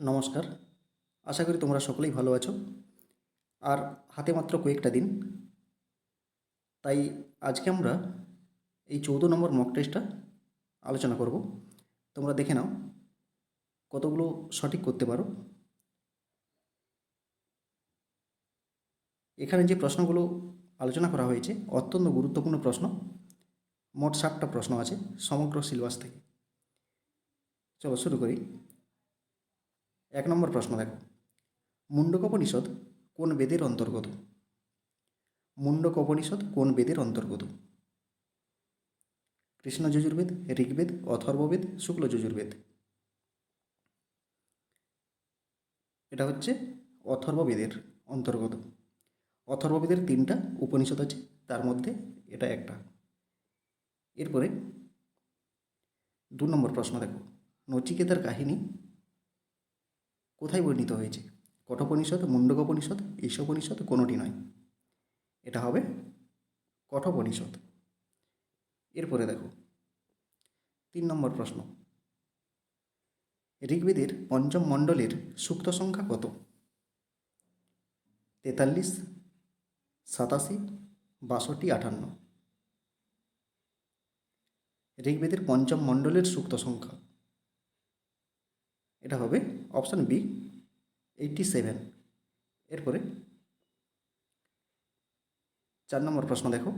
নমস্কার। আশা করি তোমরা সকলেই ভালো আছো। আর হাতে মাত্র কয়েকটা দিন। তাই আজকে আমরা এই চৌদ্দ নম্বর মক টেস্টটা আলোচনা করব। তোমরা দেখে নাও কতগুলো সঠিক করতে পারো। এখানে যে প্রশ্নগুলো আলোচনা করা হয়েছে, অত্যন্ত গুরুত্বপূর্ণ প্রশ্ন। মোট ষাটটা প্রশ্ন আছে, সমগ্র সিলেবাস থেকে। চলো শুরু করি। এক নম্বর প্রশ্ন দেখো। মুন্ডকোপনিষদ কোন বেদের অন্তর্গত? মুন্ডকোপনিষদ কোন বেদের অন্তর্গত? কৃষ্ণ যজুর্বেদ, ঋগ্বেদ, অথর্ববেদ, শুক্ল যজুর্বেদ। এটা হচ্ছে অথর্ববেদের অন্তর্গত। অথর্ববেদের তিনটা উপনিষদ আছে, তার মধ্যে এটা একটা। এরপরে দু নম্বর প্রশ্ন দেখো। নচিকেতার কাহিনী কোথায় বর্ণিত হয়েছে? কঠোপনিষদ মুন্ডকোপনিষদ ঈশোপনিষদ কোনোটি নয়। এটা হবে কঠোপনিষদ। এরপরে দেখো, তিন নম্বর প্রশ্ন। ঋগ্বেদের পঞ্চম মণ্ডলের সূক্ত সংখ্যা কত? তেতাল্লিশ, সাতাশি, বাষট্টি, আটান্ন। ঋগ্বেদের পঞ্চম মণ্ডলের সূক্ত সংখ্যা। এটা হবে অপশান বি এইটটি সেভেন এরপরে চার নম্বর প্রশ্ন দেখো,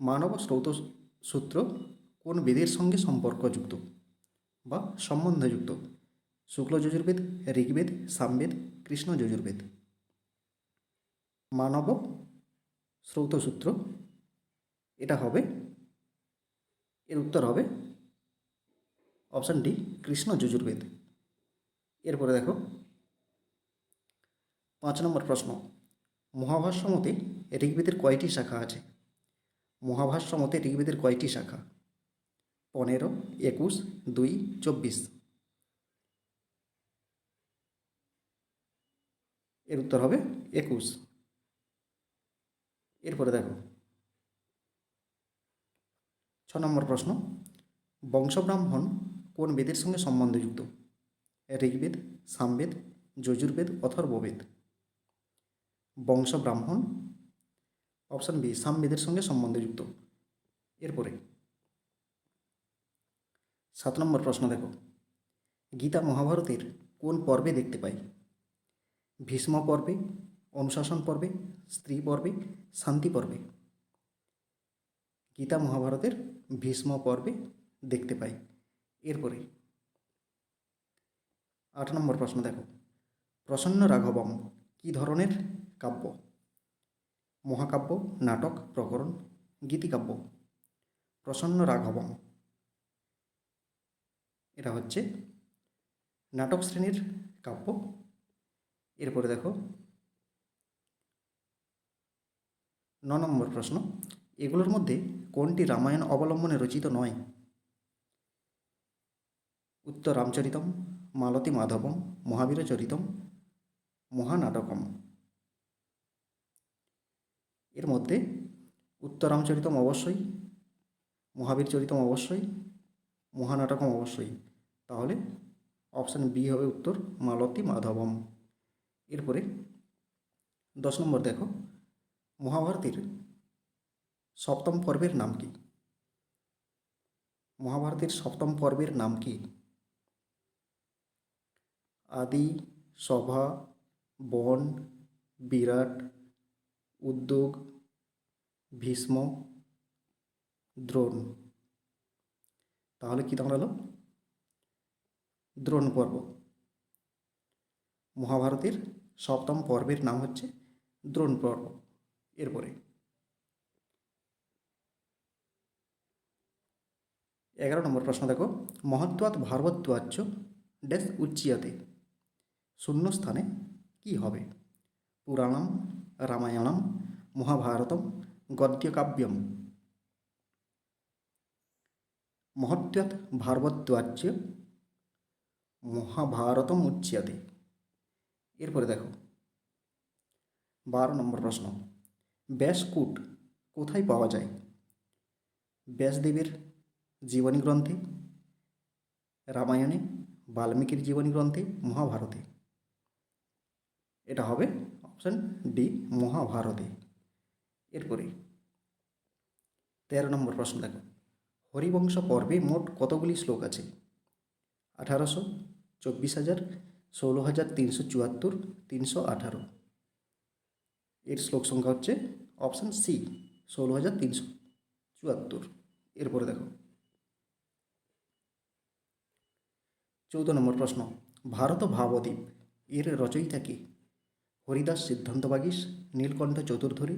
মানব স্রৌত সূত্র কোন বেদের সঙ্গে সম্পর্কযুক্ত বা সম্বন্ধযুক্ত? শুক্ল যজুর্বেদ, ঋগ্বেদ, সামবেদ, কৃষ্ণ যজুর্বেদ। মানব সূত্র, এটা হবে, এর উত্তর হবে অপশান ডি, কৃষ্ণ যজুর্বেদ। এরপরে দেখো, পাঁচ নম্বর প্রশ্ন মহাভাষ্য মতে ঋগ্বেদের কয়টি শাখা আছে? মহাভাষ্য মতে ঋগ্বেদের কয়টি শাখা? পনেরো, একুশ, দুই, চব্বিশ। এর উত্তর হবে একুশ। এরপরে দেখো, ছ নম্বর প্রশ্ন, বংশব্রাহ্মণ কোন বেদের সঙ্গে সম্বন্ধযুক্ত? ঋগ্বেদ, সামবেদ, যজুর্বেদ, অথর্ববেদ। বংশ ব্রাহ্মণ অপশান বি সামবেদের সঙ্গে সম্বন্ধযুক্ত। এরপরে সাত নম্বর প্রশ্ন দেখো। গীতা মহাভারতের কোন পর্বে দেখতে পাই? ভীষ্ম পর্বে, অনুশাসন পর্বে, স্ত্রী পর্বে, শান্তি পর্বে। গীতা মহাভারতের ভীষ্ম পর্বে দেখতে পাই। এরপরে আট নম্বর প্রশ্ন দেখো। প্রসন্ন রাঘবম কী ধরনের কাব্য? মহাকাব্য, নাটক, প্রকরণ, গীতিকাব্য। প্রসন্ন রাঘবম। এটা হচ্ছে নাটক শ্রেণির কাব্য। এরপরে দেখো, ন নম্বর প্রশ্ন। এগুলোর মধ্যে কোনটি রামায়ণ অবলম্বনে রচিত নয়? উত্তর রামচরিতম মালতী মাধবম, মহাবীর চরিতম, মহানাটকম। এর মধ্যে উত্তরামচরিতম অবশ্যই, মহাবীর চরিতম অবশ্যই, মহানাটকম অবশ্যই। তাহলে অপশান বি হবে উত্তর মালতী মাধবম। এরপরে দশ নম্বর দেখো, মহাভারতের সপ্তম পর্বের নাম কি? মহাভারতের সপ্তম পর্বের নাম কি? আদি, সভা, বন, বিরাট, উদ্যোগ, ভীষ্ম, দ্রোণ। তাহলে কী দাঁড়াল দ্রোণ পর্ব। মহাভারতের সপ্তম পর্বের নাম হচ্ছে দ্রোণ পর্ব। এরপরে। এগারো নম্বর প্রশ্ন দেখো। মহত্বাৎ ভারবত্বাচ্য ড্যাশ উচ্চিয়াতে। শূন্য স্থানে কি হবে? পুরাণম, রামায়ণম, মহাভারতম, গদ্যকাব্যম। মহত্যাৎ ভারবত্বাচ্য মহাভারতম উচ্চিয়াতে এরপরে দেখো। বারো নম্বর প্রশ্ন। ব্যাসকূট কোথায় পাওয়া যায়? ব্যাসদেবের জীবনী গ্রন্থে রামায়ণে, বাল্মীকির জীবনী গ্রন্থে মহাভারতে। এটা হবে অপশান ডি মহাভারতে। এরপরে, তেরো নম্বর প্রশ্ন দেখো। হরিবংশ পর্বে মোট কতগুলি শ্লোক আছে? আঠারোশো, চব্বিশ হাজার ষোলো হাজার তিনশো চুয়াত্তর, তিনশো আঠারো। এর শ্লোক সংখ্যা হচ্ছে অপশান সি ষোলো হাজার তিনশো চুয়াত্তর। এরপরে দেখো। চৌদ্দ নম্বর প্রশ্ন, ভারত ভাবদ্বীপ, এর রচয়িতা কে? হরিদাস সিদ্ধান্ত বাগীশ, নীলকণ্ঠ চতুর্ধরী,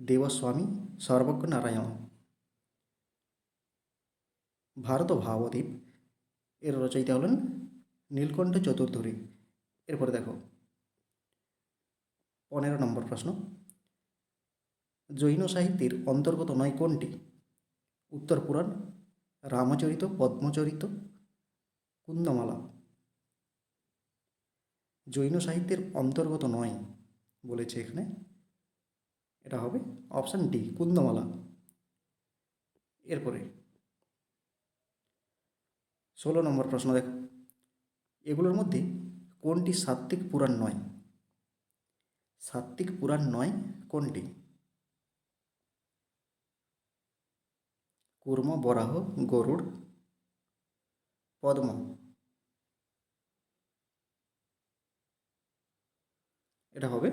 দেবস্বামী সর্বজ্ঞ নারায়ণ ভারত ভাবদ্বীপ এর রচয়িতা হলেন নীলকণ্ঠ চতুর্ধরী। এরপরে দেখো, পনেরো নম্বর প্রশ্ন। জৈন সাহিত্যের অন্তর্গত নয় কোনটি? উত্তর পুরাণ, রামচরিত, পদ্মচরিত, কুন্দমালা। জৈন সাহিত্যের অন্তর্গত নয়, বলেছে এখানে। এটা হবে অপশান ডি কুন্দমালা। এরপরে, ষোলো নম্বর প্রশ্ন দেখো। এগুলোর মধ্যে কোনটি সাত্ত্বিক পুরাণ নয়? সাত্ত্বিক পুরাণ নয় কোনটি? কুর্ম, বরাহ, গরুড়, পদ্ম। এটা হবে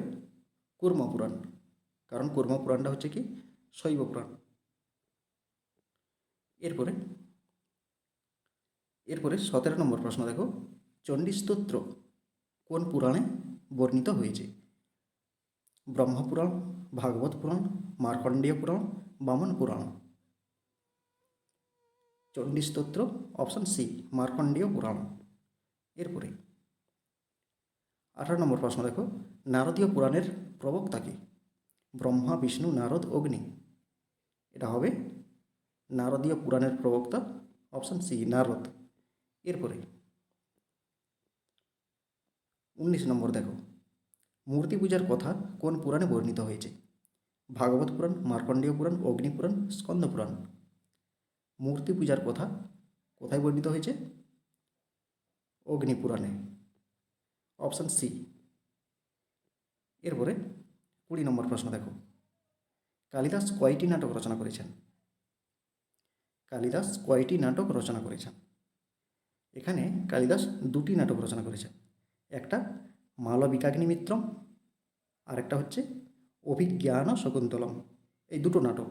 কুর্ম পুরাণ। কারণ কুর্ম পুরাণটা হচ্ছে কি? শৈব পুরাণ। এরপরে এরপরে সতেরো নম্বর প্রশ্ন দেখো। চণ্ডী স্তোত্র কোন পুরাণে বর্ণিত হয়েছে? ব্রহ্মপুরাণ, ভাগবত পুরাণ, মার্কণ্ডেয় পুরাণ, বামন পুরাণ। চণ্ডী স্তোত্র অপশান সি, মার্কণ্ডেয় পুরাণ। এরপরে আঠারো নম্বর প্রশ্ন দেখো, নারদীয় পুরাণের প্রবক্তা প্রবক্তাকে ব্রহ্মা, বিষ্ণু, নারদ, অগ্নি। এটা হবে নারদীয় পুরাণের প্রবক্তা, অপশান সি, নারদ। এরপরে, উনিশ নম্বর দেখো, মূর্তি পূজার কথা কোন পুরাণে বর্ণিত হয়েছে? ভাগবত পুরাণ, মার্কণ্ডেয় পুরাণ, অগ্নি পুরাণ, স্কন্দ পুরাণ। মূর্তি পূজার কথা কোথায় বর্ণিত হয়েছে? অগ্নি পুরাণে। Option C. এরপরে কুড়ি নম্বর প্রশ্ন দেখো। কালিদাস কয়টি নাটক রচনা করেছেন? কালিদাস কয়টি নাটক রচনা করেছেন? এখানে কালিদাস দুটি নাটক রচনা করেছেন। একটা মালবিকাগ্নিমিত্রম আর একটা হচ্ছে অভিজ্ঞান শকুন্তলম। এই দুটো নাটক।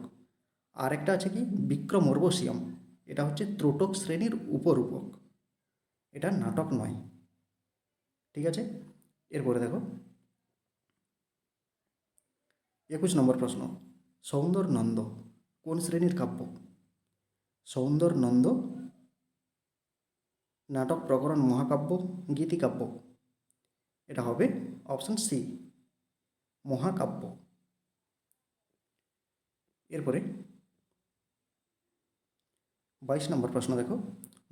আর একটা আছে কি? বিক্রম অর্বশিয়ম এটা হচ্ছে ত্রোটক শ্রেণির উপরূপক। এটা নাটক নয়। ঠিক আছে? এরপরে দেখো। একুশ নম্বর প্রশ্ন। সৌন্দর নন্দ কোন শ্রেণির কাব্য? সৌন্দর নন্দ নাটক প্রকরণ মহাকাব্য, গীতিকাব্য। এটা হবে অপশান সি, মহাকাব্য। এরপরে বাইশ নম্বর প্রশ্ন দেখো।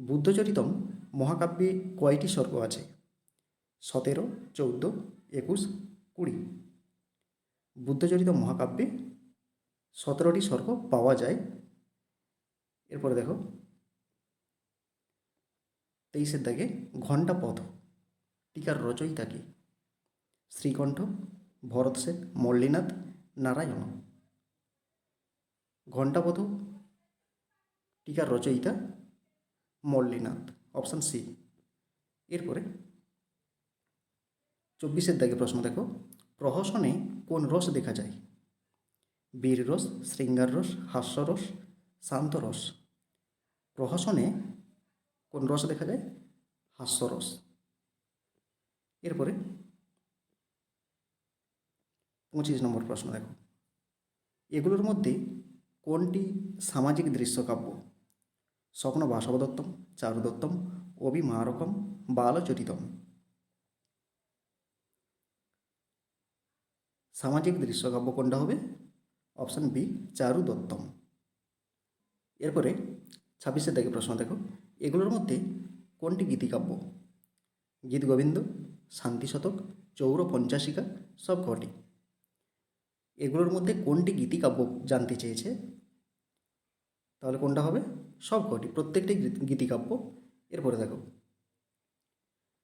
বুদ্ধচরিতম মহাকাব্যে কয়টি স্বর্গ আছে? সতেরো, চৌদ্দ, একুশ, কুড়ি। বুদ্ধচরিত মহাকাব্যে সতেরোটি স্বর্গ পাওয়া যায়। এরপরে দেখো, তেইশের দাগে ঘণ্টা পথ টিকার রচয়িতা কি? শ্রীকণ্ঠ, ভরত সেন, মল্লীনাথ নারায়ণ। ঘণ্টাপথ, টিকার রচয়িতা মল্লীনাথ, অপশান সি। এরপরে চব্বিশের দাগে প্রশ্ন দেখো। প্রহসনে কোন রস দেখা যায়? বীর রস, শৃঙ্গার রস হাস্যরস শান্ত রস। প্রহসনে কোন রস দেখা যায়? হাস্যরস এরপরে পঁচিশ নম্বর প্রশ্ন দেখো। এগুলোর মধ্যে কোনটি সামাজিক দৃশ্যকাব্য? স্বপ্ন বাসব দত্তম চারু দত্তম অবি মারকম বালচরিতম। সামাজিক দৃশ্যকাব্য কোনটা হবে? অপশান বি চারু দত্তম এরপরে ছাব্বিশের দিকে প্রশ্ন দেখো। এগুলোর মধ্যে কোনটি গীতিকাব্য? গীত গোবিন্দ, শান্তি শতক, চৌর পঞ্চাশিকা, সব কটি। এগুলোর মধ্যে কোনটি গীতিকাব্য জানতে চেয়েছে? তাহলে কোনটা হবে? সব কটি, প্রত্যেকটি গীতি- গীতিকাব্য। এরপরে দেখো।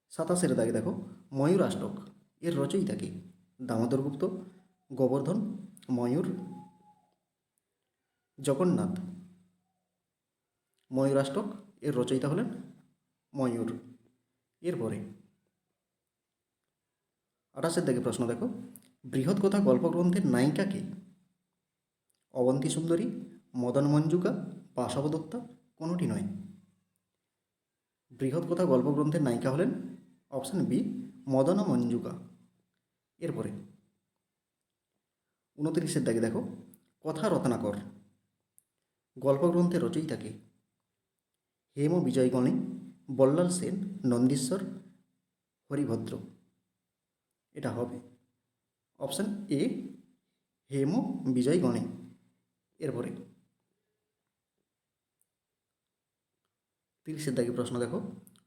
সাতাশের দাগে দেখো, ময়ূরাষ্টক, এর রচয়িতা কে? দামোদরগুপ্ত গোবর্ধন, ময়ূর, জগন্নাথ। ময়ূরাষ্টক, এর রচয়িতা হলেন ময়ূর। এরপরে আঠাশের দিকে প্রশ্ন দেখো। বৃহৎ কথা গল্পগ্রন্থের নায়িকা কে? অবন্তী সুন্দরী, মদন মঞ্জুকা বাসবদত্তা কোনোটি নয়। বৃহৎ কথা গল্পগ্রন্থের নায়িকা হলেন অপশান বি, মদন মঞ্জুকা। এরপরে উনত্রিশের দাগে দেখো, কথা রত্নাকর গল্পগ্রন্থের রচয়িতাকে হেম বিজয়গণে, বল্লাল সেন, নন্দীশ্বর, হরিভদ্র। এটা হবে। অপশান এ, হেম বিজয়গণে। এরপরে তিরিশের দাগে প্রশ্ন দেখো,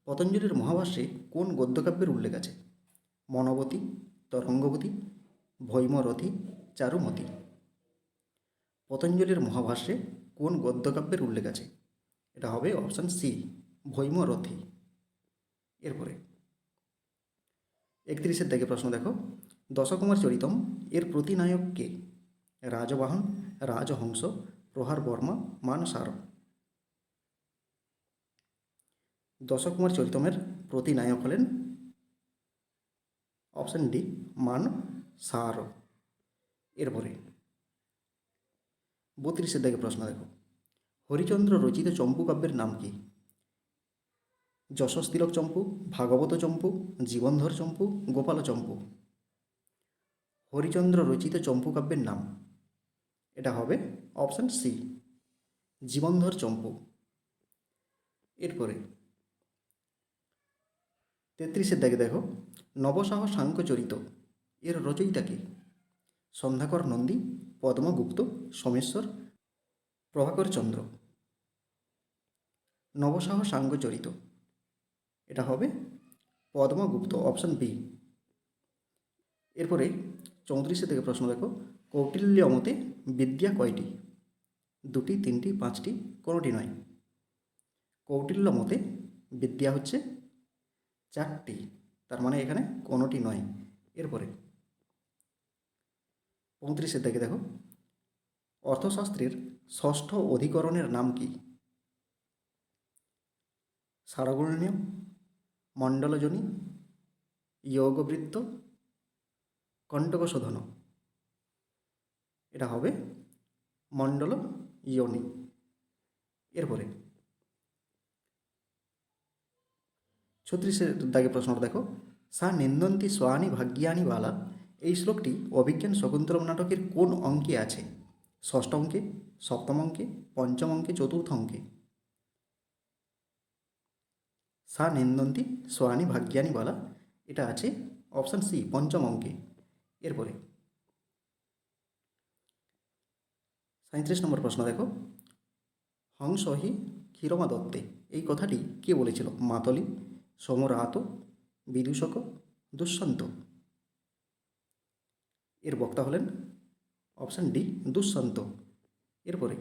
পতঞ্জলির মহাভাষ্যে কোন গদ্যকাব্যের উল্লেখ আছে? মনবতী তরঙ্গবতী, ভৈমরথী, চারুমতি। পতঞ্জলির মহাভাষ্যে কোন গদ্যকাব্যের উল্লেখ আছে? এটা হবে অপশান সি ভৈমরথী। এরপরে, একত্রিশের দিকে প্রশ্ন দেখো। দশকুমার চরিতম, এর প্রতিনায়ক কে? রাজবাহন, রাজহংস, প্রহার বর্মা, মানসার। দশকুমার চরিতমের প্রতিনায়ক হলেন অপশান ডি, মান সার। এরপরে বত্রিশের দিকে প্রশ্ন দেখো। হরিচন্দ্র রচিত চম্পু কাব্যের নাম কি? যশস তিলক চম্পু, ভাগবত চম্পু, জীবনধর চম্পু, গোপাল চম্পু। হরিচন্দ্র রচিত চম্পু কাব্যের নাম। এটা হবে অপশান সি, জীবনধর চম্পু। এরপরে তেত্রিশের দাগে দেখো নবসাহ সাংখ্যচরিত। এর রচয়িতা কে? সন্ধ্যাকর নন্দী, পদ্মগুপ্ত, সোমেশ্বর, প্রভাকর চন্দ্র। নবসাহ সাংখ্যচরিত। এটা হবে পদ্মগুপ্ত অপশান বি এরপরে চৌত্রিশে থেকে প্রশ্ন দেখো, কৌটিল্য মতে বিদ্যা কয়টি? দুটি, তিনটি, পাঁচটি, কোনোটি নয়। কৌটিল্য মতে বিদ্যা হচ্ছে চারটি। তার মানে এখানে কোনোটি নয়। এরপরে পঁয়ত্রিশের দিকে দেখো। অর্থশাস্ত্রের ষষ্ঠ অধিকরণের নাম কি? সারগুণ্য মণ্ডলজনী যোগবৃত্ত কণ্টক শোধন এটা হবে মণ্ডল ইয়নি। এরপরে ছত্রিশের দাগে প্রশ্নটা দেখো। সা নিন্দন্তি সোয়ানি ভাগ্যানি বালা। এই শ্লোকটি অভিজ্ঞান শকুন্তলম নাটকের কোন অঙ্কে আছে? ষষ্ঠ অঙ্কে, সপ্তম অঙ্কে, পঞ্চম অঙ্কে, চতুর্থ অঙ্কে। সা নিন্দন্তি স্বানি ভাগ্যানি বালা। এটা আছে অপশান সি, পঞ্চম অঙ্কে। এরপরে সাঁত্রিশ নম্বর প্রশ্ন দেখো। হংস হি ক্ষীরমা দত্তে। এই কথাটি কে বলেছিল? মাতলি। সমরাত বিদূষক দুষ্যন্ত এর বক্তা হলেন অপশান ডি দুষ্যন্ত এরপরে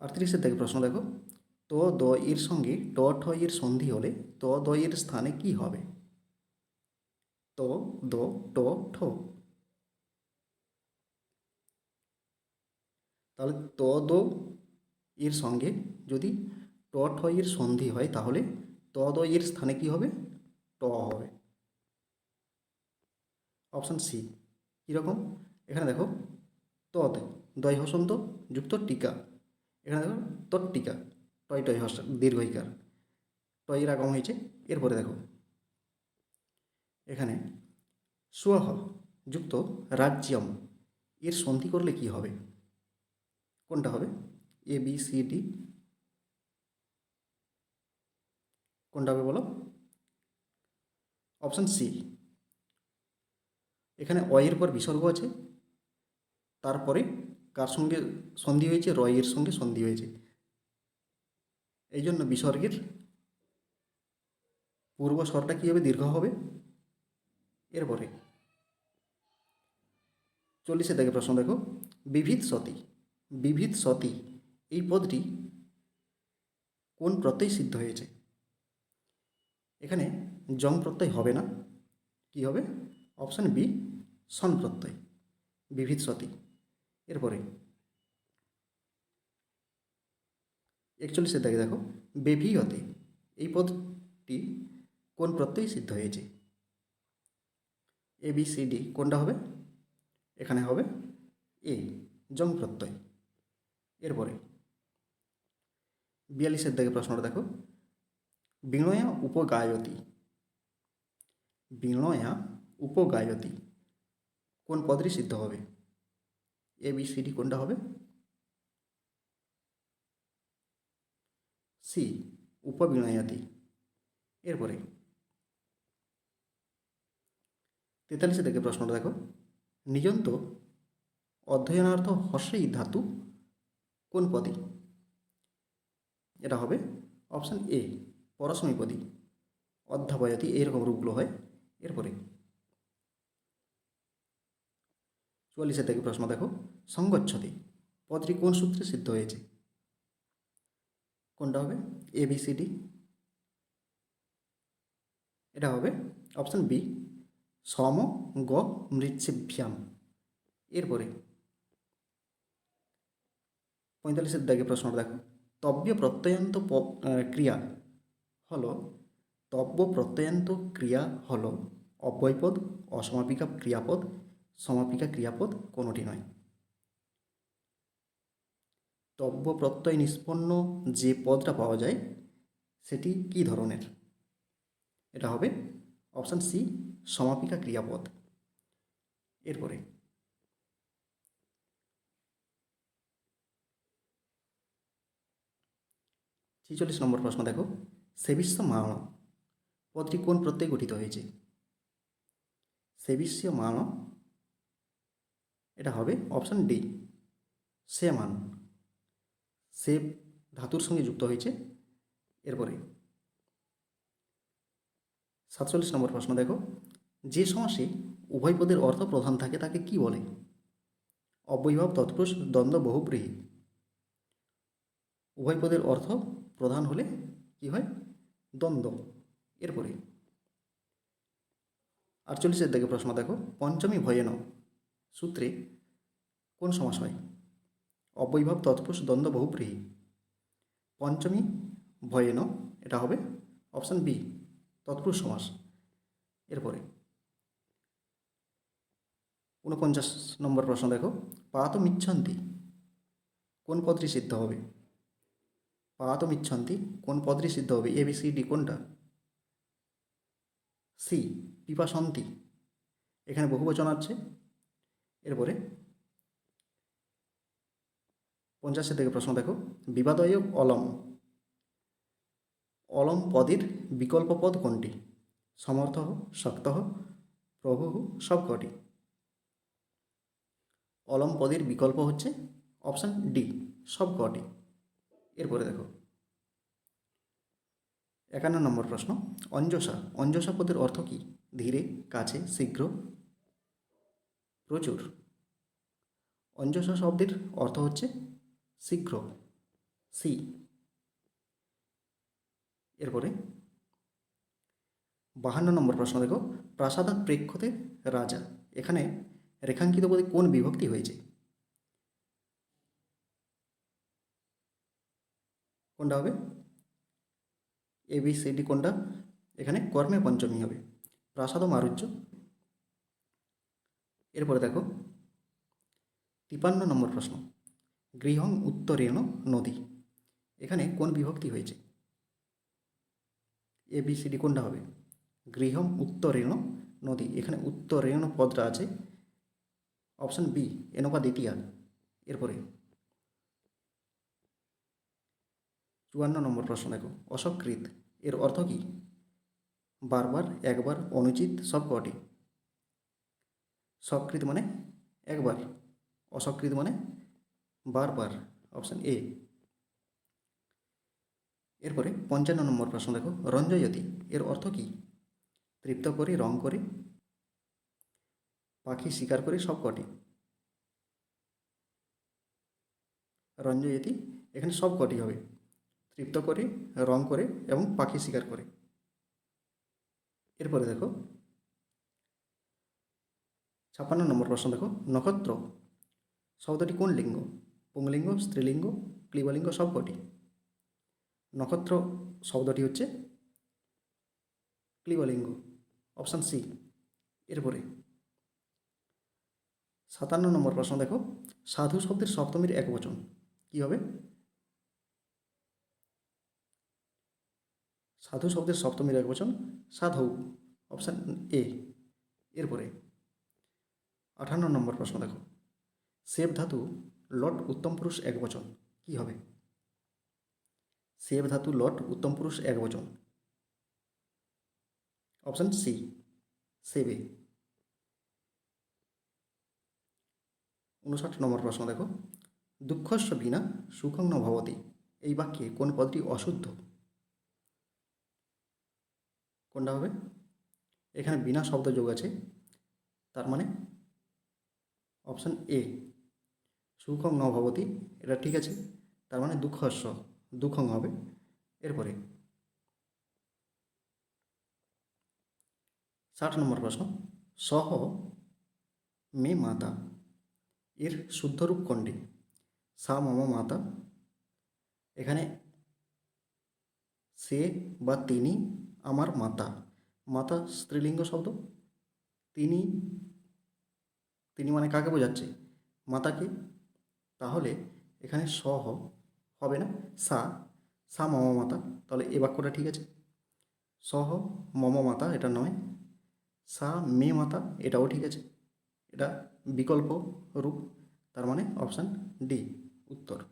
আটত্রিশের থেকে প্রশ্ন দেখো, ত, দ, এর সঙ্গে ট, ঠ, এর সন্ধি হলে ত, দ, এর স্থানে কি হবে? ত, দ, ট, ঠ। তাহলে ত, দ, এর সঙ্গে যদি ট ঠ এর সন্ধি হয়, তাহলে ত দ এর স্থানে কি হবে? ট হবে। অপশান সি, কীরকম? এখানে দেখো তদ দয় হসন্ত যুক্ত টিকা। এখানে দেখো, তৎ টিকা, টয় টয় হস দীর্ঘইকার। টয়ের আগম হয়েছে, এরপরে দেখো। এখানে, সুয়াহ যুক্ত রাজ্যম, এর সন্ধি করলে কি হবে? কোনটা হবে? এ বি সি ডি কোনটা হবে বলো? Option C. এখানে অয়ের পর বিসর্গ আছে। তারপরে কার সঙ্গে সন্ধি হয়েছে? রয়ের সঙ্গে সন্ধি হয়েছে। এই জন্য বিসর্গের পূর্ব স্বরটা কী হবে? দীর্ঘ হবে। এরপরে চল্লিশে দেখে প্রশ্ন দেখো। বিবিধ সতী। বিবিধ সতী। এই পদটি কোন প্রত্যয় সিদ্ধ হয়েছে? এখানে জং প্রত্যয় হবে না। কি হবে? অপশান বি সন প্রত্যয় বিভীৎসতি এরপরে একচল্লিশের দাগে দেখো, বেভিয়তে, এই পদটি কোন প্রত্যয় সিদ্ধ হয়েছে? এ বি সি ডি কোনটা হবে? এখানে হবে এ জং প্রত্যয়। এরপরে, বিয়াল্লিশের দাগে প্রশ্নটা দেখো। বিনয়া উপগায়তী। বিনয়া উপগায়তী। কোন পদটি সিদ্ধ হবে? এ বি সি ডি কোনটা হবে? সি উপবিনয়াতি। এরপরে তেতাল্লিশে থেকে প্রশ্নটা দেখো। নিজন্ত অধ্যয়নার্থ হর্ষেই ধাতু কোন পদে? এটা হবে অপশান এ পরশমীপদী অধ্যাপয়তি এইরকম রূপগুলো হয়। এরপরে চুয়াল্লিশের থেকে প্রশ্ন দেখো। সংগচ্ছতি পদটি কোন সূত্রে সিদ্ধ হয়েছে? কোনটা হবে? এ বি সি ডি এটা হবে অপশান বি, সম, গ মৃচ্ছিভ্যাম এরপরে পঁয়তাল্লিশের দাগে প্রশ্নটা দেখো। তব্য প্রত্যয়ন্ত ক্রিয়া হলো তব্য প্রত্যয়ন্ত ক্রিয়া হলো অব্যয়পদ, অসমাপিকা ক্রিয়াপদ, সমাপিকা ক্রিয়াপদ কোনোটি নয়। তব্য প্রত্যয় নিষ্পন্ন যে পদটা পাওয়া যায়, সেটি কী ধরনের? এটা হবে অপশান সি, সমাপিকা ক্রিয়াপদ। এরপরে। ছেচল্লিশ নম্বর প্রশ্ন দেখো। সেবিষ্য মান পদটি কোন প্রত্যয় গঠিত হয়েছে। সেবিষ্য মান এটা হবে অপশান ডি সে মান সে ধাতুর সঙ্গে যুক্ত হয়েছে এরপরে। সাতচল্লিশ নম্বর প্রশ্ন দেখো। যে সমাসে উভয় পদের অর্থ প্রধান থাকে তাকে কি বলে? অবৈভাব তৎপুরুষ, দ্বন্দ্ব, বহুব্রীহী। উভয় পদের অর্থ প্রধান হলে কি হয়? দ্বন্দ্ব। এরপরে আটচল্লিশের দিকে প্রশ্ন, দেখো, পঞ্চমী ভয়েন সূত্রে কোন সমাস হয়? অবৈভব, তৎপুরুষ, দ্বন্দ্ব বহুব্রীহী পঞ্চমী ভয়েন এটা হবে অপশান বি, তৎপুরুষ সমাস। এরপরে ঊনপঞ্চাশ নম্বর প্রশ্ন, দেখো, পাত মিচ্ছন্তি। কোন পদটি সিদ্ধ হবে? পাত মিচ্ছন্তি কোন পদটি সিদ্ধ হবে এ বি সি ডি কোনটা সি পিপাসন্তি এখানে বহু বচন আছে। এরপরে পঞ্চাশের থেকে প্রশ্ন দেখো। বিবাদয় অলম। অলম পদের বিকল্প পদ কোনটি? সমর্থ, শক্ত, প্রভু, সবকটি। অলম পদের বিকল্প হচ্ছে অপশান ডি, সবকটি। এরপরে দেখো। একান্ন নম্বর প্রশ্ন, অঞ্জসা অঞ্জসা পদের অর্থ কী? ধীরে, কাছে, শীঘ্র, প্রচুর। অঞ্জসা শব্দের অর্থ হচ্ছে শীঘ্র, সি। এরপরে, বাহান্ন নম্বর প্রশ্ন দেখো প্রাসাদাত প্রেক্ষতে রাজা, এখানে রেখাঙ্কিত পদে কোন বিভক্তি হয়েছে? কোনটা হবে? এ বি সি ডি কোনটা? এখানে কর্মে পঞ্চমী হবে। প্রাসাদ মারুজ্য। এরপরে দেখো, তিপান্ন নম্বর প্রশ্ন। গৃহং উত্তরেণ নদী। এখানে কোন বিভক্তি হয়েছে? এ বি সি ডি কোনটা হবে? গৃহম উত্তরেণ নদী। এখানে উত্তরেণ পদটা আছে। অপশান বি এনপা দ্বিতীয়া। এরপরে চুয়ান্ন নম্বর প্রশ্ন দেখো। অসকৃত এর অর্থ কী? বারবার, একবার, অনুচিত সব কটি সকৃত মানে একবার অসকৃত মানে বারবার অপশান এ এরপরে পঞ্চান্ন নম্বর প্রশ্ন দেখো, রঞ্জয়তী, এর অর্থ কী? তৃপ্ত করে, রং করে, পাখি শিকার করে সব কটি রঞ্জয়তী, এখানে সব কটি হবে। তৃপ্ত করে, রং করে এবং পাখি শিকার করে। এরপরে দেখো, ছাপ্পান্ন নম্বর প্রশ্ন দেখো, নক্ষত্র শব্দটি কোন লিঙ্গ? পুংলিঙ্গ, স্ত্রীলিঙ্গ, ক্লিবলিঙ্গ সবকটি। নক্ষত্র শব্দটি হচ্ছে ক্লিবলিঙ্গ, অপশান সি। এরপরে সাতান্ন নম্বর প্রশ্ন দেখো, সাধু শব্দের সপ্তমীর এক বচন, কী হবে? সাধু শব্দের সপ্তমীর এক বচন, সাধু অপশান এ এরপরে। আঠান্ন নম্বর প্রশ্ন দেখো। সেব ধাতু, লট উত্তম পুরুষ এক বচন, কী হবে? সেব ধাতু, লট উত্তম পুরুষ এক বচন। অপশান সি সেবে। উনষাট নম্বর প্রশ্ন দেখো। দুঃখস্য বিনা সুখং ন ভবতি। এই বাক্যে কোন পদটি অশুদ্ধ? কোনটা হবে? এখানে বিনা শব্দ যোগ আছে। তার মানে অপশান এ সুখং ন ভবতি, এটা ঠিক আছে। তার মানে দুঃখস্য দুঃখং হবে। এরপরে ষাট নম্বর প্রশ্ন, সহ মে মাতা, এর শুদ্ধরূপ কোনটি? সা মম মাতা, এখানে সে বা তিনি আমার মাতা। মাতা স্ত্রীলিঙ্গ শব্দ। তিনি তিনি মানে কাকে বোঝাচ্ছে? মাতাকে। তাহলে এখানে সহ হবে না? সা সা মম মাতা। তাহলে এ বাক্যটা ঠিক আছে? সহ মম মাতা, এটা নয়। সা মে মাতা, এটাও ঠিক আছে। এটা বিকল্প রূপ, তার মানে অপশান ডি, উত্তর।